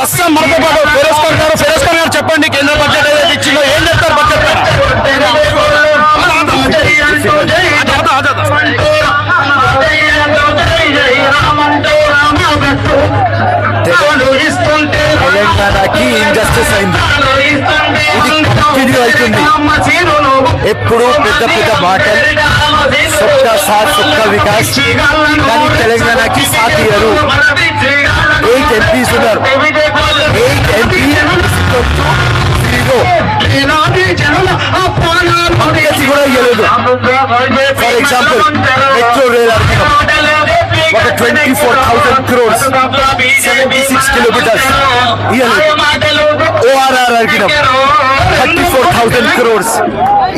ప్రస్తుతం మనతో పాటు ఫిరోజ్ ఖాన్ గారు ఫిరోజ్ ఖాన్ గారు చెప్పండి కేంద్ర బడ్జెట్ ఏదైతే ఇచ్చిందో ఏం చెప్తారు బడ్జెట్ తెలంగాణకి ఇంజస్టిస్ అయింది. ఇది అవుతుంది. ఎప్పుడు పెద్ద పెద్ద మాటలు సబ్కా సాత్ సబ్కా వికాస్. కానీ తెలంగాణ పంకజ్ కూడా ఇవ్వలేదు ఫర్ ఎగ్జాంపుల్ మెట్రో రైల్ ఒక twenty four thousand crores seventy six kilometres ఇవ్వలేదు ఓఆర్ఆర్ అడిగినాం థర్టీ ఫోర్ థౌసండ్ క్రోర్స్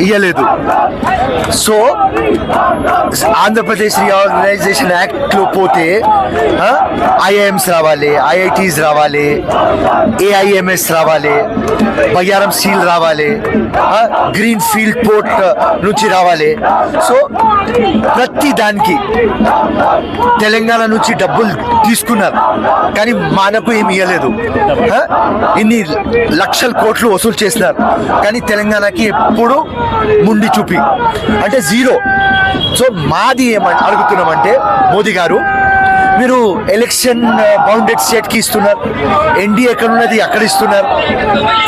ఇవ్వలేదు సో ఆంధ్రప్రదేశ్ రీఆర్గనైజేషన్ యాక్ట్లో పోతే ఐఐఎంస్ రావాలి ఐఐటీస్ రావాలి ఏఐఎంఎస్ రావాలి బయ్యారం సీల్ రావాలి గ్రీన్ ఫీల్డ్ పోర్ట్ నుంచి రావాలి. సో ప్రతి దానికి తెలంగాణ నుంచి డబ్బులు తీసుకున్నారు. కానీ మనకు ఏమి ఇవ్వలేదు ఇన్ని లక్షల కోట్లు వసూలు చేసినారు. కానీ తెలంగాణకి ఎప్పుడు ముండి చూపి. అంటే జీరో. సో మాది ఏమని అడుగుతున్నామంటే మోదీ గారు మీరు ఎలక్షన్ బౌండెడ్ స్టేట్కి ఇస్తున్నారు. ఎన్డీ ఎక్కడ ఉన్నది అక్కడ ఇస్తున్నారు.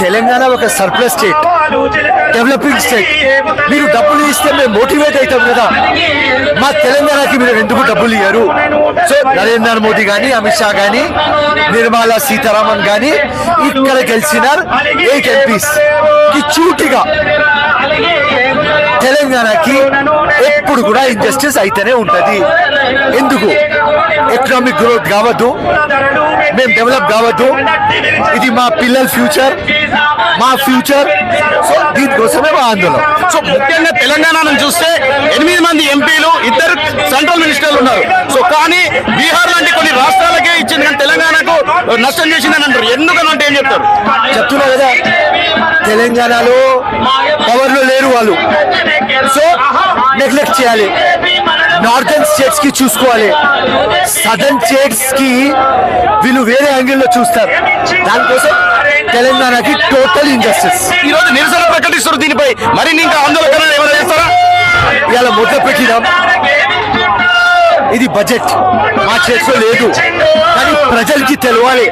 తెలంగాణ ఒక సర్ప్లస్ స్టేట్ డెవలపింగ్ స్టేట్ మీరు డబ్బులు ఇస్తే మేము మోటివేట్ అవుతాం కదా. మా తెలంగాణకి మీరు ఎందుకు డబ్బులు ఇయ్యరు? సో నరేంద్ర మోదీ కానీ అమిత్ షా కానీ నిర్మలా సీతారామన్ కానీ ఇక్కడ గెలిచినారు. ఎయిట్ ఎంపీస్కి చూటిగా. తెలంగాణకి ఎప్పుడు కూడా ఇంజస్టిస్ అయితేనే ఉంటుంది. ఎందుకు? ఎకనామిక్ గ్రోత్ కావద్దు. మేము డెవలప్ కావద్దు. ఇది మా పిల్లల ఫ్యూచర్ మా ఫ్యూచర్ సో దీనికోసమే మా ఆందోళన. సో ముఖ్యంగా తెలంగాణను చూస్తే ఎనిమిది మంది ఎంపీలు ఇద్దరు సెంట్రల్ మినిస్టర్లు ఉన్నారు. సో కానీ బీహార్ లాంటి కొన్ని రాష్ట్రాలకే ఇచ్చింది కానీ తెలంగాణకు నష్టం చేసిందని అంటారు. ఎందుకనంటే ఏం చెప్తారు? చెప్తున్నా కదా తెలంగాణలో పవర్లో లేరు వాళ్ళు. సో నెగ్లెక్ట్ చేయాలి. నార్థన్ స్టేట్స్కి చూసుకోవాలి. సదర్న్ స్టేట్స్కి వీళ్ళు వేరే యాంగిల్లో చూస్తారు. దానికోసం తెలంగాణకి టోటల్ ఇంజస్టిస్ ఈ రోజు నిరసన ప్రకటిస్తారు దీనిపై. మరి ఇంకా ఆందోళన ఏమైనా చేస్తారా? ఇలా మొదలు పెట్టినాం. ఇది బడ్జెట్. మా చేతిలో లేదు. కానీ ప్రజలకి తెలవాలి.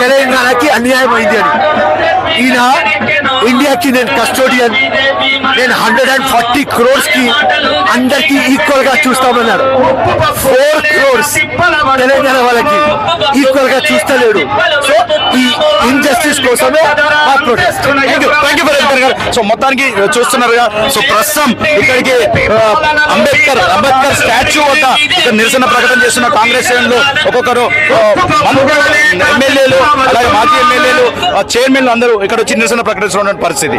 తెలంగాణకి అన్యాయం అయింది అని. ఈయన ఇండియాకి నేను కస్టోడియన్. నేను హండ్రెడ్ అండ్ ఫార్టీ క్రోర్స్కి అందరికి ఈక్వల్గా చూస్తామన్నారు ఫోర్ క్రోర్స్ తెలంగాణ వాళ్ళకి ఈక్వల్గా చూస్తలేడు. సో ఈ ఇన్జస్టిస్ కోసమే మా ప్రొటెస్ట్ థ్యాంక్ యూ అంబేద్కర్ గారు. సో మొత్తానికి చూస్తున్నారుగా. సో ప్రస్తుతం ఇక్కడికి అంబేద్కర్ అంబేద్కర్ స్టాచ్యూ వద్ద ఇక్కడ నిరసన ప్రకటన చేస్తున్న కాంగ్రెస్ శ్రేణులు ఒక్కొక్కరు ఎమ్మెల్యేలు అలాగే మాజీ ఎమ్మెల్యే చైర్మన్లు అందరూ ఇక్కడ వచ్చి నిరసన ప్రకటిస్తున్న పరిస్థితి.